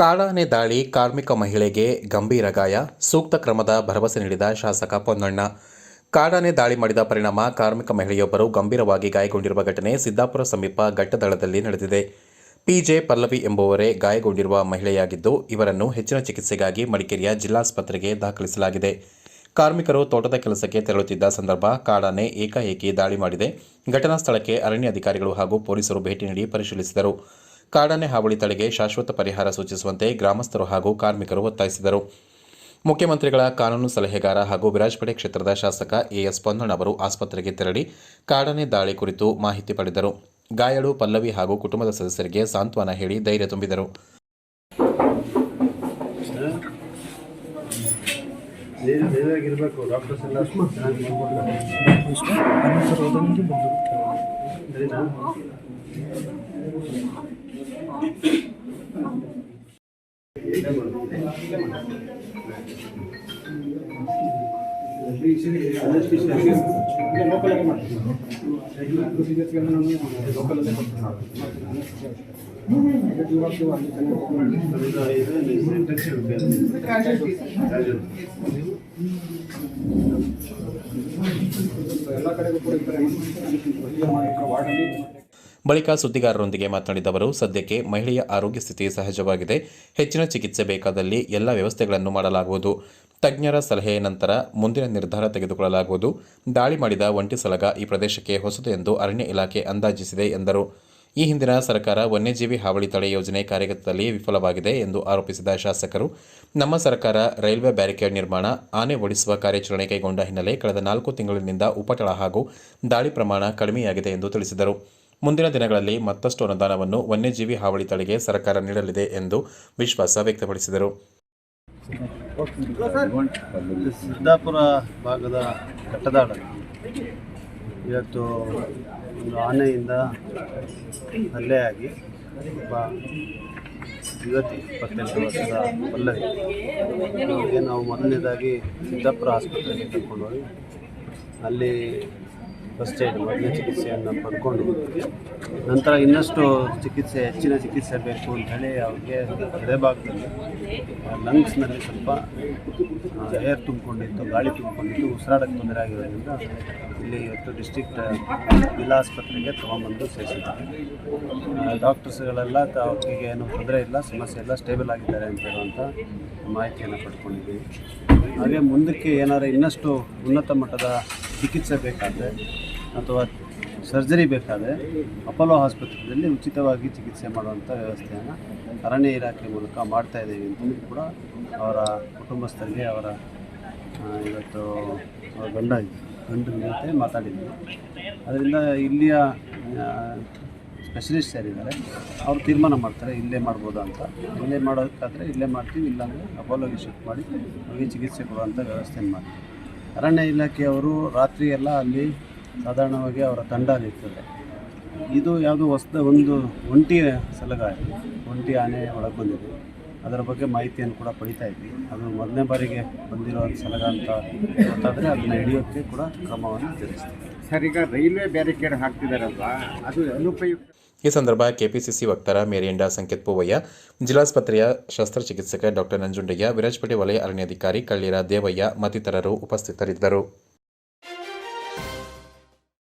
ಕಾಡಾನೆ ದಾಳಿ ಕಾರ್ಮಿಕ ಮಹಿಳೆಗೆ ಗಂಭೀರ ಗಾಯ. ಸೂಕ್ತ ಕ್ರಮದ ಭರವಸೆ ನೀಡಿದ ಶಾಸಕ ಪೊನ್ನಣ್ಣ. ಕಾಡಾನೆ ದಾಳಿ ಮಾಡಿದ ಪರಿಣಾಮ ಕಾರ್ಮಿಕ ಮಹಿಳೆಯೊಬ್ಬರು ಗಂಭೀರವಾಗಿ ಗಾಯಗೊಂಡಿರುವ ಘಟನೆ ಸಿದ್ದಾಪುರ ಸಮೀಪ ಘಟ್ಟದಳದಲ್ಲಿ ನಡೆದಿದೆ. ಪಿಜೆ ಪಲ್ಲವಿ ಎಂಬುವರೇ ಗಾಯಗೊಂಡಿರುವ ಮಹಿಳೆಯಾಗಿದ್ದು, ಇವರನ್ನು ಹೆಚ್ಚಿನ ಚಿಕಿತ್ಸೆಗಾಗಿ ಮಡಿಕೇರಿಯ ಜಿಲ್ಲಾಸ್ಪತ್ರೆಗೆ ದಾಖಲಿಸಲಾಗಿದೆ. ಕಾರ್ಮಿಕರು ತೋಟದ ಕೆಲಸಕ್ಕೆ ತೆರಳುತ್ತಿದ್ದ ಸಂದರ್ಭ ಕಾಡಾನೆ ಏಕಾಏಕಿ ದಾಳಿ ಮಾಡಿದೆ. ಘಟನಾ ಸ್ಥಳಕ್ಕೆ ಅರಣ್ಯ ಅಧಿಕಾರಿಗಳು ಹಾಗೂ ಪೊಲೀಸರು ಭೇಟಿ ನೀಡಿ ಪರಿಶೀಲಿಸಿದರು. ಕಾಡಾನೆ ಹಾವಳಿ ತಡೆಗೆ ಶಾಶ್ವತ ಪರಿಹಾರ ಸೂಚಿಸುವಂತೆ ಗ್ರಾಮಸ್ಥರು ಹಾಗೂ ಕಾರ್ಮಿಕರು ಒತ್ತಾಯಿಸಿದರು. ಮುಖ್ಯಮಂತ್ರಿಗಳ ಕಾನೂನು ಸಲಹೆಗಾರ ಹಾಗೂ ವಿರಾಜಪೇಟೆ ಕ್ಷೇತ್ರದ ಶಾಸಕ ಎಎಸ್ ಪೊನ್ನಣ್ಣ ಅವರು ಆಸ್ಪತ್ರೆಗೆ ತೆರಳಿ ಕಾಡಾನೆ ದಾಳಿ ಕುರಿತು ಮಾಹಿತಿ ಪಡೆದರು. ಗಾಯಾಳು ಪಲ್ಲವಿ ಹಾಗೂ ಕುಟುಂಬದ ಸದಸ್ಯರಿಗೆ ಸಾಂತ್ವನ ಹೇಳಿ ಧೈರ್ಯ ತುಂಬಿದರು. ಡಾಕ್ಟರ್ಸ್ ಎಲ್ಲ ಚೆನ್ನಾಗಿ ಸರಿನಾ ಎಲ್ಲ ಕಡೆಗೂ ಕೂಡ ಈ ಥರ ವಾರ್ಡಲ್ಲಿ ಬಳಿಕ ಸುದ್ದಿಗಾರರೊಂದಿಗೆ ಮಾತನಾಡಿದ ಅವರು, ಸದ್ಯಕ್ಕೆ ಮಹಿಳೆಯ ಆರೋಗ್ಯ ಸ್ಥಿತಿ ಸಹಜವಾಗಿದೆ. ಹೆಚ್ಚಿನ ಚಿಕಿತ್ಸೆ ಬೇಕಾದಲ್ಲಿ ಎಲ್ಲ ವ್ಯವಸ್ಥೆಗಳನ್ನು ಮಾಡಲಾಗುವುದು. ತಜ್ಞರ ಸಲಹೆಯ ನಂತರ ಮುಂದಿನ ನಿರ್ಧಾರ ತೆಗೆದುಕೊಳ್ಳಲಾಗುವುದು. ದಾಳಿ ಮಾಡಿದ ಒಂಟಿ ಸಲಗ ಈ ಪ್ರದೇಶಕ್ಕೆ ಹೊಸದು ಎಂದು ಅರಣ್ಯ ಇಲಾಖೆ ಅಂದಾಜಿಸಿದೆ ಎಂದರು. ಈ ಹಿಂದಿನ ಸರ್ಕಾರ ವನ್ಯಜೀವಿ ಹಾವಳಿ ತಡೆ ಯೋಜನೆ ಕಾರ್ಯಗತದಲ್ಲಿ ವಿಫಲವಾಗಿದೆ ಎಂದು ಆರೋಪಿಸಿದ ಶಾಸಕರು, ನಮ್ಮ ಸರ್ಕಾರ ರೈಲ್ವೆ ಬ್ಯಾರಿಕೇಡ್ ನಿರ್ಮಾಣ, ಆನೆ ಓಡಿಸುವ ಕಾರ್ಯಾಚರಣೆ ಕೈಗೊಂಡ ಹಿನ್ನೆಲೆ ಕಳೆದ ನಾಲ್ಕು ತಿಂಗಳಿನಿಂದ ಉಪಟಳ ಹಾಗೂ ದಾಳಿ ಪ್ರಮಾಣ ಕಡಿಮೆಯಾಗಿದೆ ಎಂದು ತಿಳಿಸಿದರು. ಮುಂದಿನ ದಿನಗಳಲ್ಲಿ ಮತ್ತಷ್ಟು ಅನುದಾನವನ್ನು ವನ್ಯಜೀವಿ ಹಾವಳಿ ತಡೆಗೆ ಸರ್ಕಾರ ನೀಡಲಿದೆ ಎಂದು ವಿಶ್ವಾಸ ವ್ಯಕ್ತಪಡಿಸಿದರು. ಸಿದ್ದಾಪುರ ಭಾಗದ ಕಟ್ಟದಾಡ. ಇವತ್ತು ಒಂದು ಆನೆಯಿಂದ ಹಲ್ಲೆ ಆಗಿ ಒಬ್ಬ ಯುವತಿ ಇಪ್ಪತ್ತೆಂಟು ವರ್ಷದ ಪಲ್ಲವಿ ಅವರಿಗೆ ನಾವು ಮೊದಲನೇದಾಗಿ ಸಿದ್ದಾಪುರ ಆಸ್ಪತ್ರೆಗೆ ಕರ್ಕೊಂಡು ಹೋಗಿ ಅಲ್ಲಿ ಫಸ್ಟ್ ಏಡ್ ಮೊದಲ ಚಿಕಿತ್ಸೆಯನ್ನು ಪಡ್ಕೊಂಡು ನಂತರ ಇನ್ನಷ್ಟು ಚಿಕಿತ್ಸೆ, ಹೆಚ್ಚಿನ ಚಿಕಿತ್ಸೆ ಬೇಕು ಅಂತ ಹೇಳಿ ಅವ್ರಿಗೆ ಎದೆಭಾಗದಲ್ಲಿ ಲಂಗ್ಸ್ನಲ್ಲಿ ಸ್ವಲ್ಪ ಏರ್ ತುಂಬಿಕೊಂಡಿತ್ತು, ಗಾಳಿ ತುಂಬಿಕೊಂಡಿತ್ತು ಉಸಿರಾಡಕ್ಕೆ ತೊಂದರೆ ಆಗಿರೋದ್ರಿಂದ ಇಲ್ಲಿ ಇವತ್ತು ಡಿಸ್ಟ್ರಿಕ್ಟ್ ಜಿಲ್ಲಾ ಆಸ್ಪತ್ರೆಗೆ ತೊಗೊಂಬಂದು ಸೇರಿಸಿದ್ದಾರೆ. ಡಾಕ್ಟರ್ಸ್ಗಳೆಲ್ಲ ಅವ್ರಿಗೆ ಏನು ತೊಂದರೆ ಇಲ್ಲ, ಸಮಸ್ಯೆ ಇಲ್ಲ ಸ್ಟೇಬಲ್ ಆಗಿದ್ದಾರೆ ಅಂತ ಹೇಳುವಂಥ ಮಾಹಿತಿಯನ್ನು ಪಡ್ಕೊಂಡಿದ್ದೀವಿ. ಹಾಗೆ ಮುಂದಕ್ಕೆ ಏನಾದರೂ ಇನ್ನಷ್ಟು ಉನ್ನತ ಮಟ್ಟದ ಚಿಕಿತ್ಸೆ ಬೇಕಾದರೆ ಅಥವಾ ಸರ್ಜರಿ ಬೇಕಾದರೆ ಅಪೋಲೋ ಆಸ್ಪತ್ರೆಯಲ್ಲಿ ಉಚಿತವಾಗಿ ಚಿಕಿತ್ಸೆ ಮಾಡುವಂಥ ವ್ಯವಸ್ಥೆಯನ್ನು ಅರಣ್ಯ ಇಲಾಖೆ ಮೂಲಕ ಮಾಡ್ತಾ ಇದ್ದೀವಿ ಕೂಡ ಅವರ ಕುಟುಂಬಸ್ಥರಿಗೆ ಅವರ ಇವತ್ತು ಗಂಡ ಗಂಡನ ಜೊತೆ ಮಾತಾಡಿದ್ವಿ. ಅದರಿಂದ ಇಲ್ಲಿಯ ಸ್ಪೆಷಲಿಸ್ಟ್ ಯಾರಿದ್ದಾರೆ, ಅವ್ರು ತೀರ್ಮಾನ ಮಾಡ್ತಾರೆ, ಇಲ್ಲೇ ಮಾಡ್ಬೋದು ಅಂತ. ಇಲ್ಲೇ ಮಾಡೋದಕ್ಕಾದರೆ ಇಲ್ಲೇ ಮಾಡ್ತೀವಿ, ಇಲ್ಲಾಂದರೆ ಅಪೋಲೋಗೆ ಶಿಫ್ಟ್ ಮಾಡಿ ಅವ್ರಿಗೆ ಚಿಕಿತ್ಸೆ ಕೊಡುವಂಥ ವ್ಯವಸ್ಥೆಯನ್ನು ಮಾಡ್ತೀವಿ. ಅರಣ್ಯ ಇಲಾಖೆಯವರು ರಾತ್ರಿ ಎಲ್ಲ ಅಲ್ಲಿ ಸಾಧಾರಣವಾಗಿ ಅವರ ತಂಡ ನಿಲ್ತದೆ ಇದು ಯಾವುದೋ ಹೊಸದ ಒಂದು ಒಂಟಿ ಸಲಗ ಒಂಟಿ ಆನೆ ಒಳಗೆ ಬಂದಿದೆ. ಅದರ ಬಗ್ಗೆ ಮಾಹಿತಿಯನ್ನು ಕೂಡ ಪಡಿತಾ ಇದ್ವಿ. ಅದು ಮೊದಲನೇ ಬಾರಿಗೆ ಬಂದಿರೋ ಸಲಗ ಅಂತ ಗೊತ್ತಾದರೆ ಅದನ್ನು ಹಿಡಿಯೋಕ್ಕೆ ಕೂಡ ಕ್ರಮವನ್ನು ತಿಳಿಸ್ತೀವಿ ಸರ್, ಈಗ ರೈಲ್ವೆ ಬ್ಯಾರಿಕೇಡ್ ಹಾಕ್ತಿದಾರಲ್ವಾ? ಅದು ಅನುಪಯುಕ್ತ ಈ ಸಂದರ್ಭ ಕೆಪಿಸಿಸಿ ವಕ್ತಾರ ಮೇರಿಯಂಡ ಸಂಕೇತ್ ಪೂವಯ್ಯ, ಜಿಲ್ಲಾಸ್ಪತ್ರೆಯ ಶಸ್ತ್ರಚಿಕಿತ್ಸಕ ಡಾಕ್ಟರ್ ನಂಜುಂಡಯ್ಯ, ವಿರಾಜಪೇಟೆ ವಲಯ ಅರಣ್ಯಾಧಿಕಾರಿ ಕಳ್ಳೀರ ದೇವಯ್ಯ ಮತ್ತಿತರರು ಉಪಸ್ಥಿತರಿದ್ದರು.